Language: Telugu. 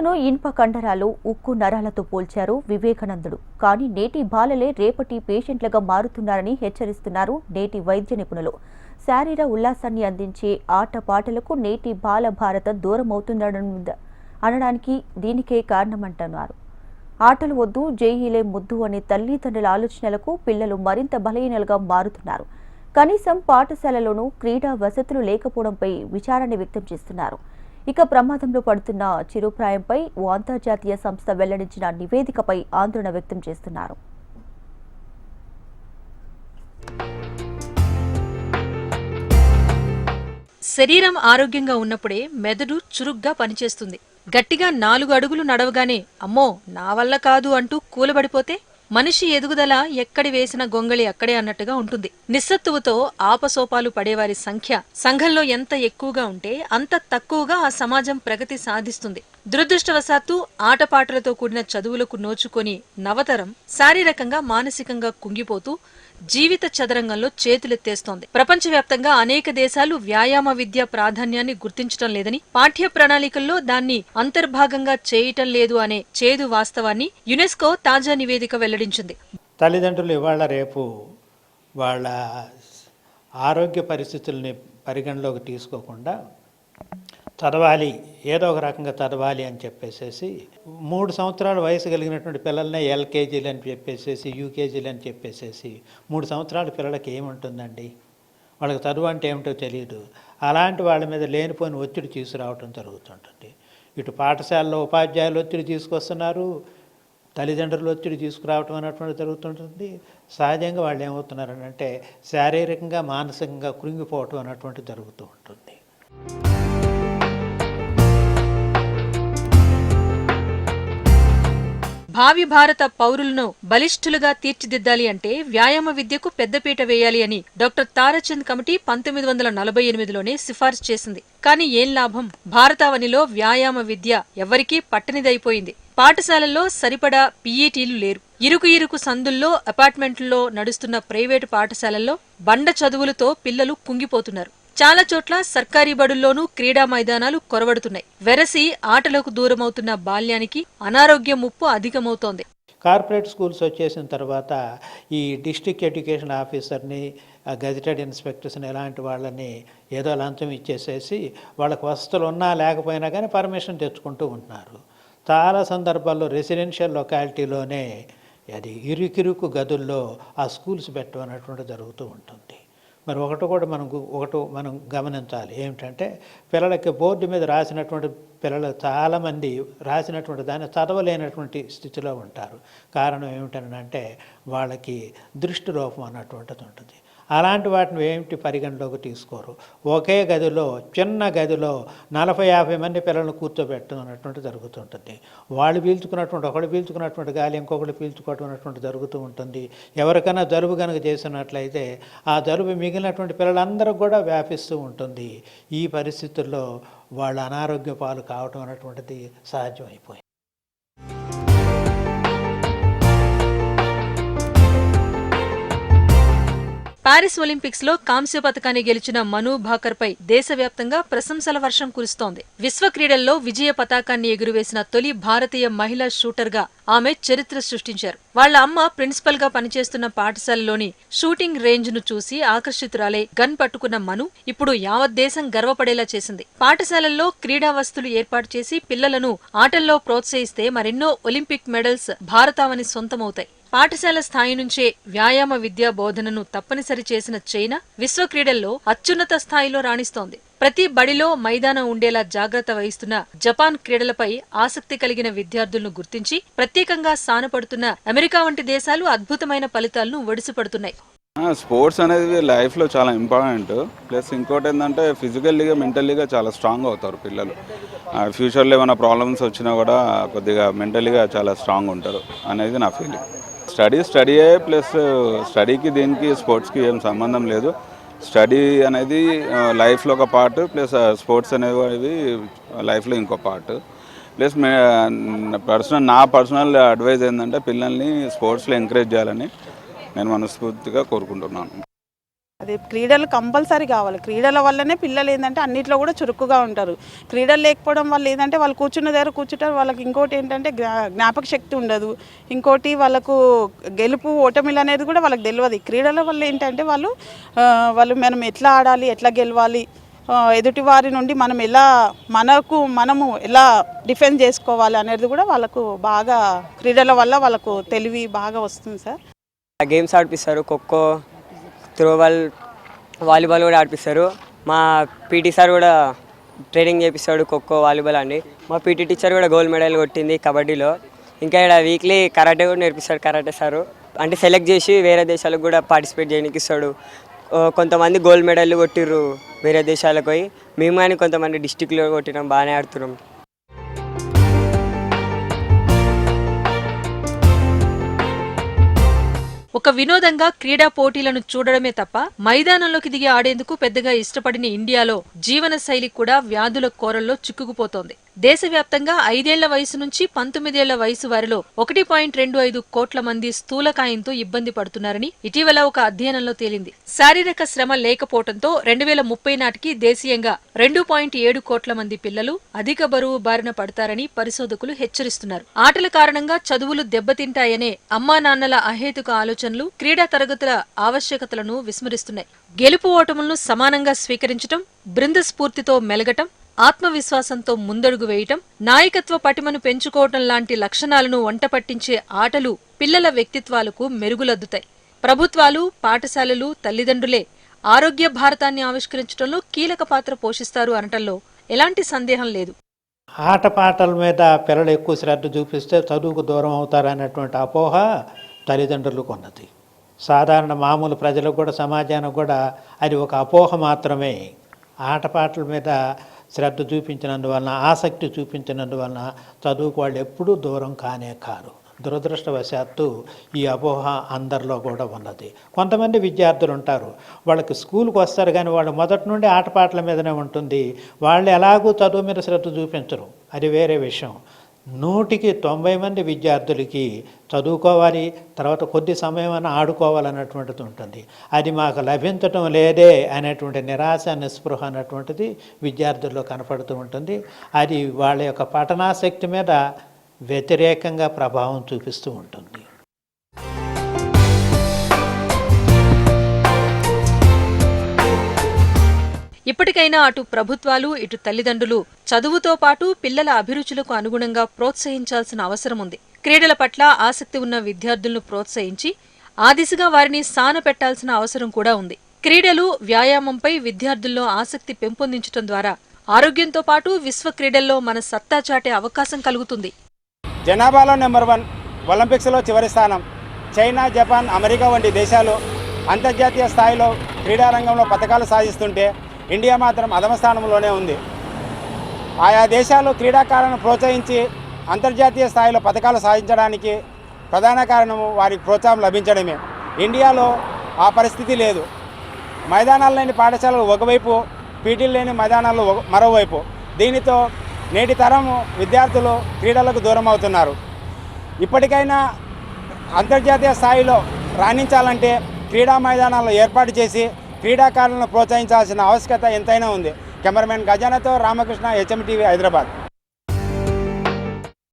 యువతను ఇనుప కండరాలు ఉక్కు నరాలతో పోల్చారు వివేకానందుడు. కానీ నేటి బాలలే రేపటి పేషెంట్లుగా మారుతున్నారని హెచ్చరిస్తున్నారు నేటి వైద్య నిపుణులు. శారీర ఉల్లాసాన్ని అందించే ఆటపాటలకు నేటి బాల భారత దూరమవుతుందడం అనడానికి దీనికే కారణమంటున్నారు. ఆటలు వద్దు జేఈలే ముద్దు అనే తల్లిదండ్రుల ఆలోచనలకు పిల్లలు మరింత బలహీనలుగా మారుతున్నారు. కనీసం పాఠశాలలోనూ క్రీడా వసతులు లేకపోవడంపై విచారణ వ్యక్తం చేస్తున్నారు. ఇక ప్రమాదంలో పడుతున్న చిరుప్రాయంపై ఓ అంతర్జాతీయ సంస్థ వెల్లడించిన నివేదికపై ఆందోళన వ్యక్తం చేస్తున్నారు. శరీరం ఆరోగ్యంగా ఉన్నప్పుడే మెదడు చురుగ్గా పనిచేస్తుంది. గట్టిగా నాలుగు అడుగులు నడవగానే అమ్మో నా వల్ల కాదు అంటూ కూలబడిపోతే మనిషి ఎదుగుదల ఎక్కడి వేసిన గొంగళి అక్కడే అన్నట్టుగా ఉంటుంది. నిస్సత్తువుతో ఆపసోపాలు పడేవారి సంఖ్య సంఘంలో ఎంత ఎక్కువగా ఉంటే అంత తక్కువగా ఆ సమాజం ప్రగతి సాధిస్తుంది. దురదృష్టవశాత్తు ఆటపాటలతో కూడిన చదువులకు నోచుకొని నవతరం శారీరకంగా మానసికంగా కుంగిపోతూ జీవిత చదరంగంలో చేతులెత్తేస్తోంది. ప్రపంచవ్యాప్తంగా అనేక దేశాలు వ్యాయామ విద్య ప్రాధాన్యాన్ని గుర్తించడం లేదని పాఠ్య ప్రణాళికల్లో దాన్ని అంతర్భాగంగా చేయటం లేదు అనే చేదు వాస్తవాన్ని యునెస్కో తాజా నివేదిక వెల్లడించింది. తల్లిదండ్రులు ఇవాళ రేపు వాళ్ళ ఆరోగ్య పరిస్థితుల్ని పరిగణలోకి తీసుకోకుండా చదవాలి ఏదో ఒక రకంగా చదవాలి అని చెప్పేసేసి మూడు సంవత్సరాల వయసు కలిగినటువంటి పిల్లల్నే ఎల్కేజీలు అని చెప్పేసేసి యూకేజీలు అని చెప్పేసేసి మూడు సంవత్సరాల పిల్లలకి ఏముంటుందండి? వాళ్ళకి చదువు అంటే ఏమిటో తెలియదు అలాంటి వాళ్ళ మీద లేనిపోయిన ఒత్తిడి తీసుకురావటం జరుగుతుంటుంది. ఇటు పాఠశాలలో ఉపాధ్యాయులు ఒత్తిడి తీసుకొస్తున్నారు తల్లిదండ్రులు ఒత్తిడి తీసుకురావటం అనేటువంటి జరుగుతుంటుంది. సహజంగా వాళ్ళు ఏమవుతున్నారు అంటే శారీరకంగా మానసికంగా కృంగిపోవటం అనేటువంటి జరుగుతూ ఉంటుంది. భావి భారత పౌరులను బలిష్ఠులుగా తీర్చిదిద్దాలి అంటే వ్యాయామ విద్యకు పెద్దపీట వేయాలి అని డాక్టర్ తారాచంద్ కమిటీ పంతొమ్మిది వందల నలభై ఎనిమిదిలోనే సిఫార్సు చేసింది. కానీ ఏం లాభం? భారతావనిలో వ్యాయామ విద్య ఎవరికీ పట్టనిదైపోయింది. పాఠశాలల్లో సరిపడా పీఈటీలు లేరు. ఇరుకు ఇరుకు సందుల్లో అపార్ట్మెంట్లలో నడుస్తున్న ప్రైవేటు పాఠశాలల్లో బండ చదువులతో పిల్లలు కుంగిపోతున్నారు. చాలా చోట్ల సర్కారీ బడుల్లోనూ క్రీడా మైదానాలు కొరవడుతున్నాయి. వెరసి ఆటలకు దూరమవుతున్న బాల్యానికి అనారోగ్య ముప్పు అధికమవుతోంది. కార్పొరేట్ స్కూల్స్ వచ్చేసిన తర్వాత ఈ డిస్ట్రిక్ట్ ఎడ్యుకేషన్ ఆఫీసర్ని గజిటెడ్ ఇన్స్పెక్టర్స్ని ఇలాంటి వాళ్ళని ఏదో లంచం ఇచ్చేసేసి వాళ్ళకి వసతులు ఉన్నా లేకపోయినా కానీ పర్మిషన్ తెచ్చుకుంటూ ఉంటున్నారు. చాలా సందర్భాల్లో రెసిడెన్షియల్ లొకాలిటీలోనే అది ఇరుకిరుకు గదుల్లో ఆ స్కూల్స్ పెట్టడం అనేటువంటి జరుగుతూ ఉంటుంది. మరి ఒకటి కూడా మనం ఒకటి మనం గమనించాలి. ఏమిటంటే పిల్లలకి బోర్డు మీద రాసినటువంటి పిల్లలు చాలామంది రాసినటువంటి దాన్ని చదవలేనటువంటి స్థితిలో ఉంటారు. కారణం ఏమిటనంటే వాళ్ళకి దృష్టి లోపం అన్నటువంటిది ఉంటుంది. అలాంటి వాటిని ఏమిటి పరిగణలోకి తీసుకోరు? ఒకే గదిలో చిన్న గదిలో నలభై యాభై మంది పిల్లలను కూర్చోబెట్టడం అన్నటువంటి జరుగుతుంటుంది. వాళ్ళు పీల్చుకున్నటువంటి ఒకళ్ళు పీల్చుకున్నటువంటి గాలి ఇంకొకళ్ళు పీల్చుకోవడం అన్నటువంటి జరుగుతూ ఉంటుంది. ఎవరికైనా జలుబు కనుక చేసినట్లయితే ఆ జలుబు మిగిలినటువంటి పిల్లలందరూ కూడా వ్యాపిస్తూ ఉంటుంది. ఈ పరిస్థితుల్లో వాళ్ళు అనారోగ్య పాలు కావటం అన్నటువంటిది సహజమైపోయింది. పారిస్ ఒలింపిక్స్లో కాంస్య పథకాన్ని గెలిచిన మను భాకర్ పై దేశవ్యాప్తంగా ప్రశంసల వర్షం కురుస్తోంది. విశ్వ క్రీడల్లో విజయ పతాకాన్ని ఎగురవేసిన తొలి భారతీయ మహిళా షూటర్గా ఆమె చరిత్ర సృష్టించారు. వాళ్ళ అమ్మ ప్రిన్సిపల్గా పనిచేస్తున్న పాఠశాలలోని షూటింగ్ రేంజ్ను చూసి ఆకర్షితురాలై గన్ పట్టుకున్న మను ఇప్పుడు యావత్ దేశం గర్వపడేలా చేసింది. పాఠశాలల్లో క్రీడా వస్తువులు ఏర్పాటు చేసి పిల్లలను ఆటల్లో ప్రోత్సహిస్తే మరెన్నో ఒలింపిక్ మెడల్స్ భారతావని సొంతమవుతాయి. పాఠశాల స్థాయి నుంచే వ్యాయామ విద్యా బోధనను తప్పనిసరి చేసిన చైనా విశ్వ క్రీడల్లో అత్యున్నత స్థాయిలో రాణిస్తోంది. ప్రతి బడిలో మైదానం ఉండేలా జాగ్రత్త వహిస్తున్న జపాన్ క్రీడలపై ఆసక్తి కలిగిన విద్యార్థులను గుర్తించి ప్రత్యేకంగా సానపడుతున్న అమెరికా వంటి దేశాలు అద్భుతమైన ఫలితాలను ఒడిసిపడుతున్నాయి. స్పోర్ట్స్ అనేది లైఫ్లో చాలా ఇంపార్టెంట్. ప్లస్ ఇంకోటి ఏంటంటే ఫిజికల్లీగా మెంటల్లీగా చాలా స్ట్రాంగ్ అవుతారు పిల్లలు. ఫ్యూచర్లో ఏమైనా ప్రాబ్లమ్స్ వచ్చినా కూడా కొద్దిగా మెంటల్లీగా చాలా స్ట్రాంగ్ ఉంటారు. అనేది నా ఫీలింగ్. స్టడీ స్టడీయే ప్లస్ స్టడీకి దీనికి స్పోర్ట్స్కి ఏం సంబంధం లేదు. స్టడీ అనేది లైఫ్లో ఒక పార్ట్ ప్లస్ స్పోర్ట్స్ అనేవి లైఫ్లో ఇంకో పార్ట్. ప్లస్ పర్సనల్ నా పర్సనల్ అడ్వైజ్ ఏంటంటే పిల్లల్ని స్పోర్ట్స్లో ఎంకరేజ్ చేయాలని నేను మనస్ఫూర్తిగా కోరుకుంటున్నాను. అది క్రీడలు కంపల్సరీ కావాలి. క్రీడల వల్లనే పిల్లలు ఏంటంటే అన్నిట్లో కూడా చురుకుగా ఉంటారు. క్రీడలు లేకపోవడం వల్ల ఏంటంటే వాళ్ళు కూర్చున్న దగ్గర కూర్చుంటారు. వాళ్ళకి ఇంకోటి ఏంటంటే జ్ఞా- జ్ఞాపక శక్తి ఉండదు. ఇంకోటి వాళ్ళకు గెలుపు ఓటమిలు అనేది కూడా వాళ్ళకి తెలియదు క్రీడల వల్ల ఏంటంటే వాళ్ళు వాళ్ళు మనం ఎట్లా ఆడాలి ఎట్లా గెలవాలి ఎదుటి వారి నుండి మనం ఎలా మనకు మనము ఎలా డిఫెండ్ చేసుకోవాలి అనేది కూడా వాళ్ళకు బాగా క్రీడల వల్ల వాళ్ళకు తెలివి బాగా వస్తుంది సార్. గేమ్స్ ఆడిపిస్తారు. ఖోఖో త్రోబాల్ వాలీబాల్ కూడా ఆడిపిస్తారు. మా పీటీ సార్ కూడా ట్రైనింగ్ చేపిస్తాడు ఖోఖో వాలీబాల్ అని మా పీటీ టీచర్ కూడా గోల్డ్ మెడల్ కొట్టింది కబడ్డీలో. ఇంకా ఇక్కడ వీక్లీ కరాటే కూడా నేర్పిస్తాడు కరాటే సారు. అంటే సెలెక్ట్ చేసి వేరే దేశాలకు కూడా పార్టిసిపేట్ చేయడానికి ఇస్తాడు కొంతమంది గోల్డ్ మెడల్ కొట్టిర్రు వేరే దేశాలకు పోయి. మేము కానీ కొంతమంది డిస్టిక్లో కొట్టినాం బాగానే ఆడుతున్నాం. ఒక వినోదంగా క్రీడా పోటీలను చూడడమే తప్ప మైదానంలోకి దిగి ఆడేందుకు పెద్దగా ఇష్టపడిన ఇండియాలో జీవన శైలి కూడా వ్యాధుల కోరల్లో చిక్కుకుపోతోంది. దేశవ్యాప్తంగా ఐదేళ్ళ వయసు నుంచి పంతొమ్మిదేళ్ళ వయసు వారిలో ఒకటి పాయింట్ రెండు ఐదు కోట్ల మంది స్థూలకాయంతో ఇబ్బంది పడుతున్నారని ఇటీవల ఒక అధ్యయనంలో తేలింది. శారీరక శ్రమ లేకపోవడంతో రెండు వేల ముప్పై నాటికి దేశీయంగా రెండు పాయింట్ ఏడు కోట్ల మంది పిల్లలు అధిక బరువు బారిన పడతారని పరిశోధకులు హెచ్చరిస్తున్నారు. ఆటల కారణంగా చదువులు దెబ్బతింటాయనే అమ్మా నాన్నల అహేతుక ఆలోచనలు క్రీడా తరగతుల ఆవశ్యకతలను విస్మరిస్తున్నాయి. గెలుపు ఓటములను సమానంగా స్వీకరించటం బృంద స్ఫూర్తితో మెలగటం ఆత్మవిశ్వాసంతో ముందడుగు వేయటం నాయకత్వ పటిమను పెంచుకోవటం లాంటి లక్షణాలను వంటపట్టించే ఆటలు పిల్లల వ్యక్తిత్వాలకు మెరుగులద్దుతాయి. ప్రభుత్వాలు పాఠశాలలు తల్లిదండ్రులే ఆరోగ్య భారతాన్ని ఆవిష్కరించడంలో కీలక పాత్ర పోషిస్తారు అనటంలో ఎలాంటి సందేహం లేదు. ఆటపాటల మీద పిల్లలు ఎక్కువ శ్రద్ధ చూపిస్తే చదువుకు దూరం అవుతారనేటువంటి అపోహ తల్లిదండ్రులు కొన్నది. సాధారణ మామూలు ప్రజలకు కూడా సమాజానికి కూడా అది ఒక అపోహ మాత్రమే. ఆటపాటల మీద శ్రద్ధ చూపించినందువలన ఆసక్తి చూపించినందువలన చదువుకు వాళ్ళు ఎప్పుడూ దూరం కానే కారు. దురదృష్టవశాత్తు ఈ అపోహ అందరిలో కూడా ఉన్నది. కొంతమంది విద్యార్థులు ఉంటారు. వాళ్ళకి స్కూల్కి వస్తారు కానీ వాళ్ళు మొదటి నుండి ఆటపాటల మీదనే ఉంటుంది. వాళ్ళు ఎలాగూ చదువు మీద శ్రద్ధ చూపించరు. అది వేరే విషయం. నూటికి తొంభై మంది విద్యార్థులకి చదువుకోవాలి తర్వాత కొద్ది సమయం ఆడుకోవాలన్నటువంటిది ఉంటుంది. అది మాకు లభించటం లేదే అనేటువంటి నిరాశ నిస్పృహ అన్నటువంటిది విద్యార్థుల్లో కనపడుతూ ఉంటుంది. అది వాళ్ళ యొక్క పఠనాసక్తి మీద వ్యతిరేకంగా ప్రభావం చూపిస్తూ ఉంటుంది. ఇప్పటికైనా అటు ప్రభుత్వాలు ఇటు తల్లిదండ్రులు చదువుతో పాటు పిల్లల అభిరుచులకు అనుగుణంగా ప్రోత్సహించాల్సిన అవసరం ఉంది క్రీడల పట్ల ఆసక్తి ఉన్న విద్యార్థులను ప్రోత్సహించి ఆ దిశగా వారిని సాన పెట్టాల్సిన అవసరం కూడా ఉంది. క్రీడలు వ్యాయామంపై విద్యార్థుల్లో ఆసక్తి పెంపొందించడం ద్వారా ఆరోగ్యంతో పాటు విశ్వ క్రీడల్లో మన సత్తా చాటే అవకాశం కలుగుతుంది. జనాభాలో నెంబర్ వన్ ఒలింపిక్స్లో చివరి స్థానం చైనా జపాన్ అమెరికా వంటి దేశాలు అంతర్జాతీయ స్థాయిలో క్రీడారంగంలో పథకాలు సాధిస్తుంటే ఇండియా మాత్రం అధమ స్థానంలోనే ఉంది. ఆయా దేశాలు క్రీడాకారులను ప్రోత్సహించి అంతర్జాతీయ స్థాయిలో పథకాలు సాధించడానికి ప్రధాన కారణము వారికి ప్రోత్సాహం లభించడమే. ఇండియాలో ఆ పరిస్థితి లేదు. మైదానాలు లేని పాఠశాలలు ఒకవైపు పీటీలు లేని మైదానాలు మరోవైపు. దీనితో నేటి తరం విద్యార్థులు క్రీడలకు దూరం అవుతున్నారు. ఇప్పటికైనా అంతర్జాతీయ స్థాయిలో రాణించాలంటే క్రీడా మైదానాలు ఏర్పాటు చేసి క్రీడాకారులను ప్రోత్సహించాల్సిన ఆవశ్యకత ఎంతైనా ఉంది. కెమెరామెన్ గజానతో రామకృష్ణ హెచ్ఎం టీవీ హైదరాబాద్.